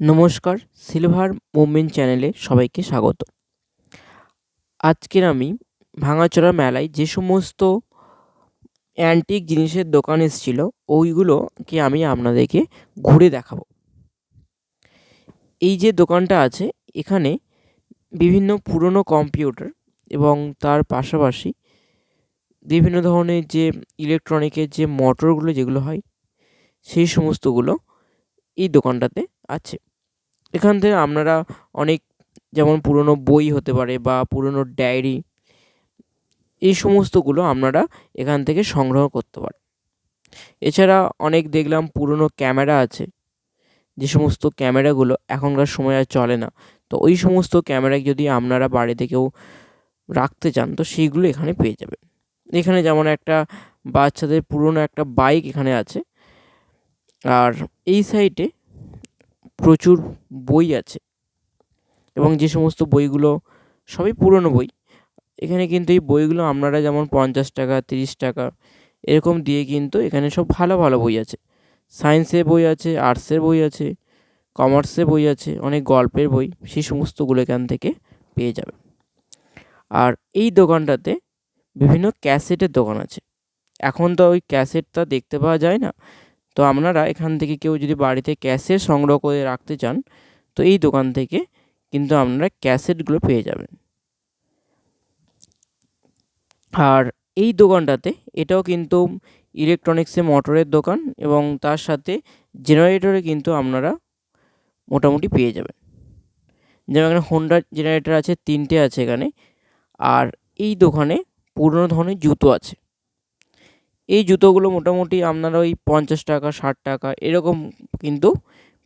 নমস্কার silver movement চ্যানেলে সবাইকে স্বাগত। আজকের আমি ভাঙাচোরা মেলায় যে সমস্ত অ্যান্টিক জিনিসের দোকান এসেছিল, ওইগুলোকে আমি আপনাদেরকে ঘুরে দেখাবো। এই যে দোকানটা আছে, এখানে বিভিন্ন পুরনো কম্পিউটার এবং তার পাশাপাশি বিভিন্ন ধরনের যে ইলেকট্রনিকের যে মোটরগুলো যেগুলো হয়, সেই সমস্তগুলো এই দোকানটাতে আছে। এখান থেকে আপনারা অনেক যেমন পুরনো বই হতে পারে বা পুরনো ডায়েরি, এই সমস্তগুলো আপনারা এখান থেকে সংগ্রহ করতে পারেন। এছাড়া অনেক দেখলাম পুরনো ক্যামেরা আছে, যে সমস্ত ক্যামেরাগুলো এখনকার সময় আর চলে না। তো ওই সমস্ত ক্যামেরা যদি আপনারা বাড়িতে কেউ রাখতে চান, তো সেইগুলো এখানে পেয়ে যাবেন। এখানে যেমন একটা বাচ্চাদের পুরনো একটা বাইক এখানে আছে, আর এই সাইডে প্রচুর বই আছে। এবং যে সমস্ত বইগুলো, সবই পুরনো বই। এখানে কিন্তু এই বইগুলো আপনারা যেমন পঞ্চাশ টাকা, তিরিশ টাকা, এরকম দিয়ে কিন্তু এখানে সব ভালো ভালো বই আছে। সায়েন্সের বই আছে আর্টসের বই আছে কমার্সের বই আছে, অনেক গল্পের বই, সেই সমস্তগুলো এখান থেকে পেয়ে যাবেন। আর এই দোকানটাতে বিভিন্ন ক্যাসেটের দোকান আছে। এখন তো ওই ক্যাসেটটা দেখতে পাওয়া যায় না তো আপনারা এখান থেকে কেউ যদি বাড়িতে ক্যাসেট সংগ্রহ করে রাখতে চান, তো এই দোকান থেকে কিন্তু আপনারা ক্যাসেটগুলো পেয়ে যাবেন। আর এই দোকানটাতে এটাও কিন্তু ইলেকট্রনিক্সে মোটরের দোকান এবং তার সাথে জেনারেটরে কিন্তু আপনারা মোটামুটি পেয়ে যাবেন। যেমন এখানে হোন্ডার জেনারেটর আছে, তিনটে আছে এখানে। আর এই দোকানে পুরনো ধরনের জুতো আছে। এই জুতোগুলো মোটামুটি আপনারা ওই পঞ্চাশ টাকা, ষাট টাকা এরকম কিন্তু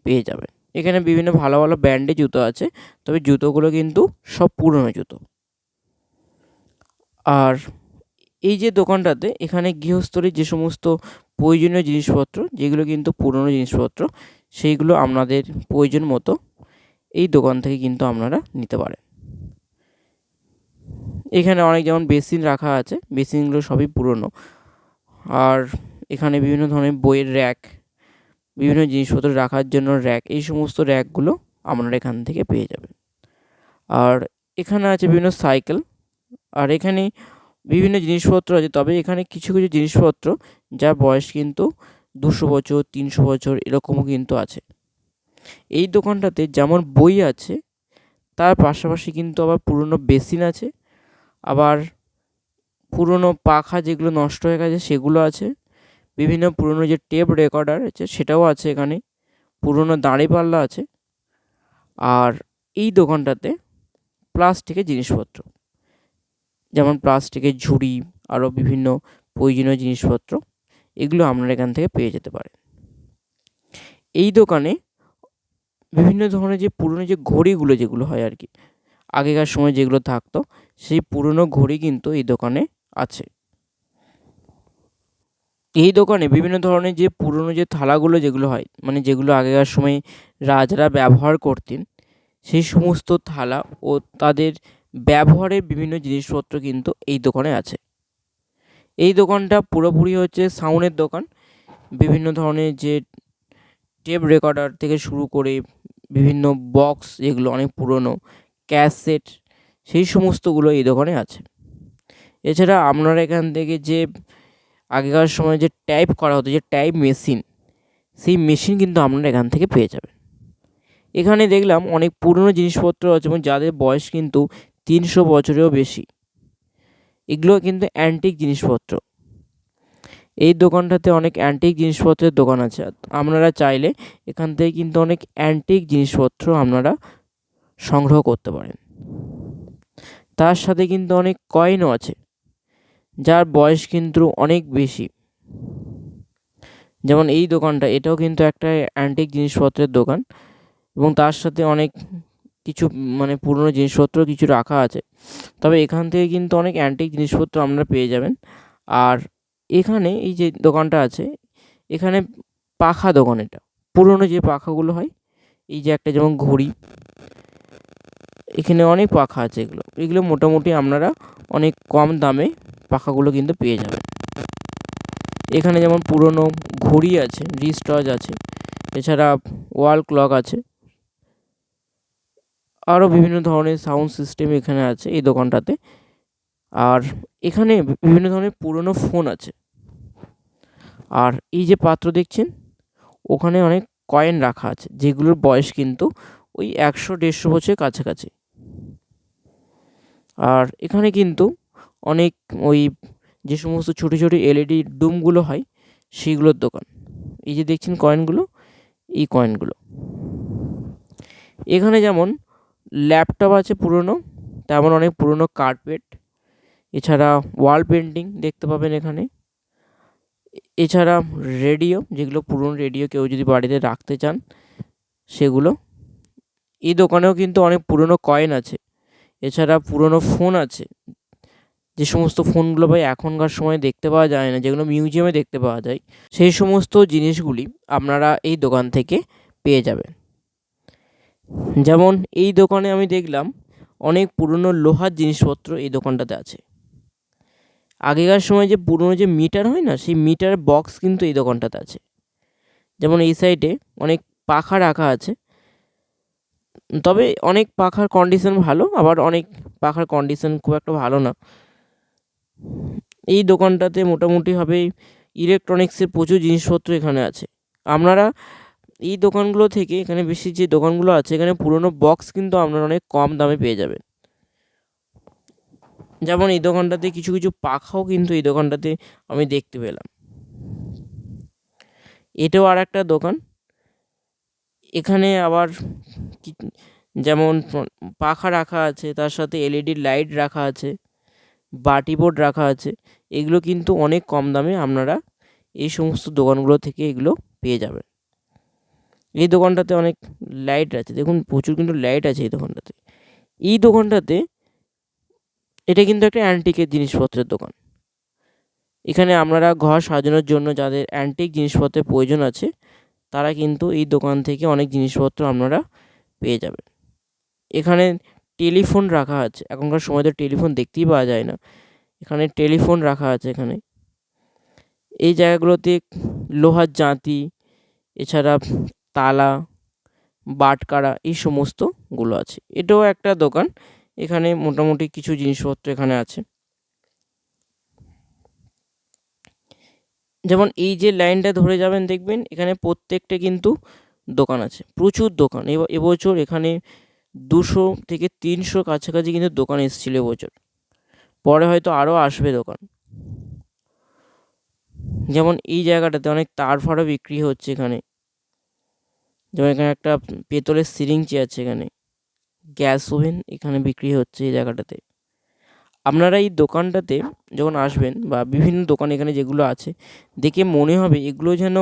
পেয়ে যাবেন। এখানে বিভিন্ন ভালো ভালো ব্র্যান্ডের জুতো আছে, তবে জুতোগুলো কিন্তু সব পুরনো জুতো। আর এই যে দোকানটাতে এখানে গৃহস্থলীর যে সমস্ত প্রয়োজনীয় জিনিসপত্র, যেগুলো কিন্তু পুরনো জিনিসপত্র, সেইগুলো আপনাদের প্রয়োজন মতো এই দোকান থেকে কিন্তু আপনারা নিতে পারেন। এখানে অনেক যেমন বেসিন রাখা আছে, বেসিনগুলো সবই পুরনো। আর এখানে বিভিন্ন ধরনের বইয়ের র্যাক বিভিন্ন জিনিসপত্র রাখার জন্য র্যাক এই সমস্ত র্যাকগুলো আপনারা এখান থেকে পেয়ে যাবেন। আর এখানে আছে বিভিন্ন সাইকেল আর এখানে বিভিন্ন জিনিসপত্র আছে, তবে এখানে কিছু কিছু জিনিসপত্র যার বয়স কিন্তু দুশো বছর, তিনশো বছর এরকমও কিন্তু আছে। এই দোকানটাতে যেমন বই আছে, তার পাশাপাশি কিন্তু আবার পুরনো বেসিন আছে, আবার পুরনো পাখা যেগুলো নষ্ট হয়ে গেছে সেগুলো আছে। বিভিন্ন পুরনো যে টেপ রেকর্ডার আছে সেটাও আছে এখানে। পুরনো দাঁড়িপাল্লা আছে। আর এই দোকানটাতে প্লাস্টিকের জিনিসপত্র। যেমন প্লাস্টিকের ঝুড়ি, আরও বিভিন্ন প্রয়োজনীয় জিনিসপত্র, এগুলো আপনারা এখান থেকে পেয়ে যেতে পারেন। এই দোকানে বিভিন্ন ধরনের যে পুরনো যে ঘড়িগুলো যেগুলো হয় আর কি, আগেকার সময় যেগুলো থাকতো, সেই পুরনো ঘড়ি কিন্তু এই দোকানে আছে। এই দোকানে বিভিন্ন ধরনের যে পুরনো যে থালাগুলো যেগুলো হয় মানে যেগুলো আগেকার সময়ে রাজারা ব্যবহার করতেন, সেই সমস্ত থালা ও তাদের ব্যবহারের বিভিন্ন জিনিসপত্র কিন্তু এই দোকানে আছে। এই দোকানটা পুরোপুরি হচ্ছে সাউন্ডের দোকান। বিভিন্ন ধরনের যে টেপ রেকর্ডার থেকে শুরু করে বিভিন্ন বক্স যেগুলো অনেক পুরনো, ক্যাসেট, সেই সমস্তগুলো এই দোকানে আছে। এছাড়া আপনারা এখান থেকে যে আগেকার সময় যে টাইপ করা হতো, যে টাইপ মেশিন সেই মেশিন কিন্তু আপনারা এখান থেকে পেয়ে যাবেন। এখানে দেখলাম অনেক পুরনো জিনিসপত্র আছে এবং যাদের বয়স কিন্তু তিনশো বছরেরও বেশি। এগুলো কিন্তু অ্যান্টিক জিনিসপত্র। এই দোকানটাতে অনেক অ্যান্টিক জিনিসপত্রের দোকান আছে। আপনারা চাইলে এখান থেকে কিন্তু অনেক অ্যান্টিক জিনিসপত্র আপনারা সংগ্রহ করতে পারেন। তার সাথে কিন্তু অনেক কয়েনও আছে। যার বয়স কিন্তু অনেক বেশি। যেমন এই দোকানটা, এটাও কিন্তু একটা অ্যান্টিক জিনিসপত্রের দোকান এবং তার সাথে অনেক কিছু মানে পুরনো জিনিসপত্র কিছু রাখা আছে। তবে এখান থেকে কিন্তু অনেক অ্যান্টিক জিনিসপত্র আপনারা পেয়ে যাবেন। আর এখানে এই যে দোকানটা আছে, এখানে পাখা দোকান এটা। পুরনো যে পাখাগুলো হয়, এই যে একটা যেমন ঘড়ি, এখানে অনেক পাখা আছে এগুলো। এগুলো মোটামুটি আপনারা অনেক কম দামে পাখাগুলো কিন্তু পেয়ে যাবেন এখানে যেমন পুরনো ঘড়ি আছে রিস্ট ওয়াচ আছে, এছাড়া ওয়াল ক্লক আছে, আরও বিভিন্ন ধরনের সাউন্ড সিস্টেম এখানে আছে এই দোকানটাতে। আর এখানে বিভিন্ন ধরনের পুরনো ফোন আছে। আর এই যে পাত্র দেখছেন, ওখানে অনেক কয়েন রাখা আছে, যেগুলোর বয়স কিন্তু ওই একশো দেড়শো বছরের কাছাকাছি। আর এখানে কিন্তু অনেক ওই যে সমস্ত ছোটো ছোটো এলইডি ডুমগুলো হয় সেইগুলোর দোকান। এই যে দেখছেন কয়েনগুলো এই কয়েনগুলো এখানে যেমন ল্যাপটপ আছে পুরনো, তেমন অনেক পুরনো কার্পেট এছাড়া ওয়াল পেন্টিং দেখতে পাবেন এখানে। এছাড়া রেডিও যেগুলো পুরনো রেডিও কেউ যদি বাড়িতে রাখতে চান, সেগুলো। এই দোকানেও কিন্তু অনেক পুরনো কয়েন আছে। এছাড়া পুরনো ফোন আছে। যে সমস্ত ফোনগুলো ভাই এখনকার সময় দেখতে পাওয়া যায় না, যেগুলো মিউজিয়ামে দেখতে পাওয়া যায়, সেই সমস্ত জিনিসগুলি আপনারা এই দোকান থেকে পেয়ে যাবেন। যেমন এই দোকানে আমি দেখলাম অনেক পুরনো লোহার জিনিসপত্র এই দোকানটাতে আছে। আগেকার সময় যে পুরনো যে মিটার হয় না, সেই মিটার বক্স কিন্তু এই দোকানটাতে আছে। যেমন এই সাইডে অনেক পাখা রাখা আছে। তবে অনেক পাখার কন্ডিশন ভালো, আবার অনেক পাখার কন্ডিশন খুব একটা ভালো না। এই দোকানটাতে মোটামুটিভাবে ইলেকট্রনিক্সের প্রচুর জিনিসপত্র এখানে আছে। আপনারা এই দোকানগুলো থেকে এখানে বেশি যে দোকানগুলো আছে, এখানে পুরনো বক্স কিন্তু আপনারা অনেক কম দামে পেয়ে যাবেন। যেমন এই দোকানটাতে কিছু কিছু পাখাও কিন্তু এই দোকানটাতে আমি দেখতে পেলাম। এটাও আর একটা দোকান। এখানে আবার যেমন পাখা রাখা আছে, তার সাথে এলইডি লাইট রাখা আছে। বাটি বোর্ড রাখা আছে। এগুলো কিন্তু অনেক কম দামে আপনারা এই সমস্ত দোকানগুলো থেকে এগুলো পেয়ে যাবেন। এই দোকানটাতে অনেক লাইট আছে। দেখুন, প্রচুর কিন্তু লাইট আছে এই দোকানটাতে। এই দোকানটাতে এটা কিন্তু একটা অ্যান্টিকের জিনিসপত্রের দোকান। এখানে আপনারা ঘর সাজানোর জন্য যাদের অ্যান্টিক জিনিসপত্রের প্রয়োজন আছে, তারা কিন্তু এই দোকান থেকে অনেক জিনিসপত্র আপনারা পেয়ে যাবেন। এখানে টেলিফোন রাখা আছে। এখনকার সময় তো টেলিফোন দেখতেই পাওয়া যায় না। এখানে টেলিফোন রাখা আছে এখানে। এই জায়গাগুলোতে লোহার জাঁতি, এছাড়া তালা, বাটকারা, এই সমস্তগুলো আছে। এটাও একটা দোকান। এখানে মোটামুটি কিছু জিনিসপত্র এখানে আছে। যেমন এই যে লাইনটা ধরে যাবেন দেখবেন, এখানে প্রত্যেকটা কিন্তু দোকান আছে। প্রচুর দোকান। এবছর এখানে দুশো থেকে তিনশো কাছাকাছি কিন্তু দোকান এসেছিল এবছর পরে হয়তো আরও আসবে দোকান। যেমন এই জায়গাটাতে অনেক তার ফারও বিক্রি হচ্ছে এখানে। যেমন এখানে একটা পেতলের সিরিঞ্চি আছে এখানে। গ্যাস ওভেন এখানে বিক্রি হচ্ছে এই জায়গাটাতে। আপনারা এই দোকানটাতে যখন আসবেন বা বিভিন্ন দোকান এখানে যেগুলো আছে, দেখে মনে হবে এগুলো যেন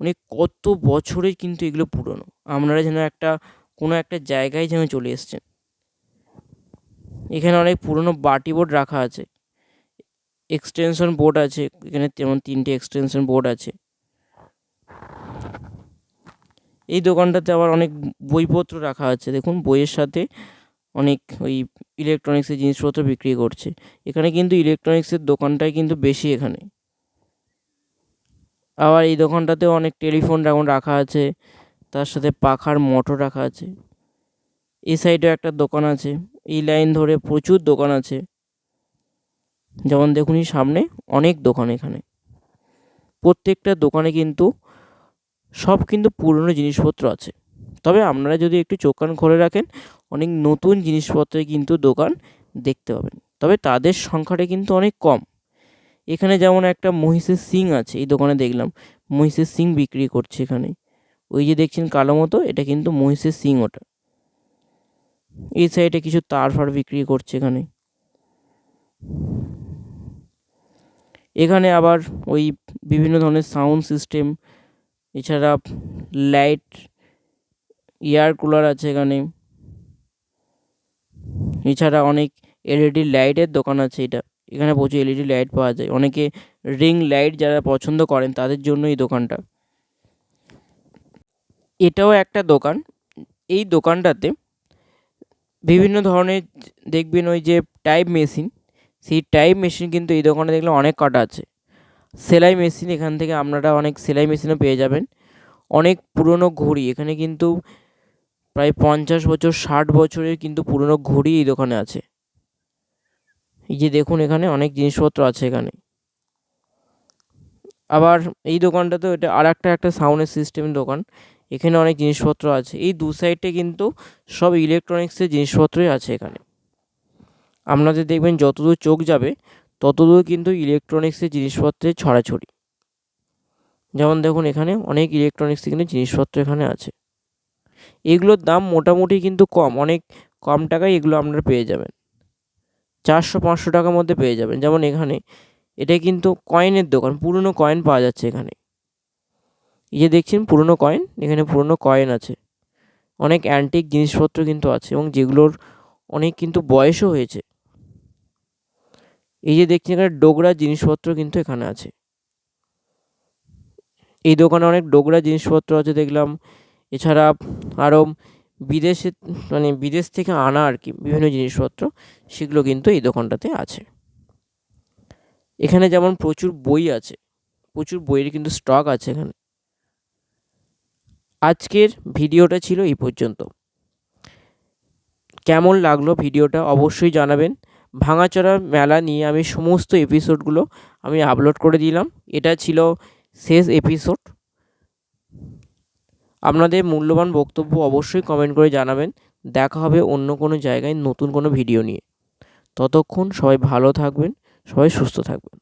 মানে কত বছরের কিন্তু এগুলো পুরনো। আপনারা যেন একটা কোনো একটা জায়গায় যেন চলে এসছেন। এখানে অনেক পুরনো বাটি বোর্ড রাখা আছে। এক্সটেনশন বোর্ড আছে, এখানে যেমন তিনটে এক্সটেনশন বোর্ড আছে। এই দোকানটাতে আবার অনেক বইপত্র রাখা আছে। দেখুন, বইয়ের সাথে অনেক ওই ইলেকট্রনিক্সের জিনিসপত্র বিক্রি করছে। এখানে কিন্তু ইলেকট্রনিক্সের দোকানটাই কিন্তু বেশি এখানে। আবার এই দোকানটাতেও অনেক টেলিফোন যেমন রাখা আছে। তার সাথে পাখার মোটর রাখা আছে। এই সাইডেও একটা দোকান আছে। এই লাইন ধরে প্রচুর দোকান আছে। যেমন দেখুন সামনে অনেক দোকান এখানে। প্রত্যেকটা দোকানে কিন্তু সব কিন্তু পুরনো জিনিসপত্র আছে। তবে আপনারা যদি একটু চোখ কান খুলে রাখেন, অনেক নতুন জিনিসপত্রের কিন্তু দোকান দেখতে পাবেন। তবে তাদের সংখ্যাটা কিন্তু অনেক কম। এখানে যেমন একটা মহিষের সিং আছে, এই দোকানে দেখলাম। মহিষের সিং বিক্রি করছে এখানে। ওই যে দেখছেন কালো মতো, এটা কিন্তু মহিষের সিং ওটা। এই সাইডে কিছু তার ফার বিক্রি করছে এখানে। এখানে আবার ওই বিভিন্ন ধরনের সাউন্ড সিস্টেম, এছাড়া লাইট, এয়ার কুলার আছে এখানে। এছাড়া অনেক এলইডি লাইটের দোকান আছে এটা। এখানে প্রচুর এলইডি লাইট পাওয়া যায়। অনেকে রিং লাইট যারা পছন্দ করেন তাদের জন্য এই দোকানটা। এটাও একটা দোকান। এই দোকানটাতে বিভিন্ন ধরনের দেখবেন ওই যে টাইপ মেশিন সেই টাইপ মেশিন কিন্তু এই দোকানে দেখলে অনেক কটা আছে। সেলাই মেশিন এখান থেকে আপনারা অনেক সেলাই মেশিনও পেয়ে যাবেন। অনেক পুরনো ঘড়ি, এখানে কিন্তু প্রায় পঞ্চাশ বছর, ষাট বছরের কিন্তু পুরনো ঘড়ি এই দোকানে আছে। এই যে দেখুন এখানে অনেক জিনিসপত্র আছে এখানে। আবার এই দোকানটাতেও এটা আর একটা একটা সাউন্ডের সিস্টেমের দোকান। এখানে অনেক জিনিসপত্র আছে। এই দু সাইডে কিন্তু সব ইলেকট্রনিক্সের জিনিসপত্রই আছে এখানে। আপনাদের দেখবেন যতদূর চোখ যাবে, ততদূর কিন্তু ইলেকট্রনিক্সের জিনিসপত্রের ছড়াছড়ি। যেমন দেখুন এখানে অনেক ইলেকট্রনিক্সের কিন্তু জিনিসপত্র এখানে আছে। এগুলোর দাম মোটামুটি কিন্তু কম, অনেক কম টাকায় এগুলো আপনারা পেয়ে যাবেন। চারশো, পাঁচশো টাকার মধ্যে পেয়ে যাবেন। যেমন এখানে এটা কিন্তু কয়েনের দোকান, পুরনো কয়েন পাওয়া যাচ্ছে এখানে। এই যে দেখছেন পুরনো কয়েন এখানে পুরনো কয়েন আছে। অনেক অ্যান্টিক জিনিসপত্র কিন্তু আছে এবং যেগুলোর অনেক কিন্তু বয়সও হয়েছে। এই যে দেখছেন এখানে ডোগরা জিনিসপত্র কিন্তু এখানে আছে। এই দোকানে অনেক ডোগরা জিনিসপত্র আছে দেখলাম। এছাড়া আরও বিদেশে মানে বিদেশ থেকে আনা আর কি বিভিন্ন জিনিসপত্র, সেগুলো কিন্তু এই দোকানটাতে আছে। এখানে যেমন প্রচুর বই আছে, প্রচুর বইয়ের কিন্তু স্টক আছে এখানে। আজকের ভিডিওটা ছিল এই পর্যন্ত। কেমন লাগল ভিডিওটা অবশ্যই জানাবেন। ভাঙাচোরা মেলা নিয়ে আমি সমস্ত এপিসোডগুলো আমি আপলোড করে দিলাম। এটা ছিল শেষ এপিসোড আপনাদের মূল্যবান বক্তব্য অবশ্যই কমেন্ট করে জানাবেন। দেখা হবে অন্য কোনো জায়গায় নতুন কোনো ভিডিও নিয়ে। ততক্ষণ সবাই ভালো থাকবেন, সবাই সুস্থ থাকবেন।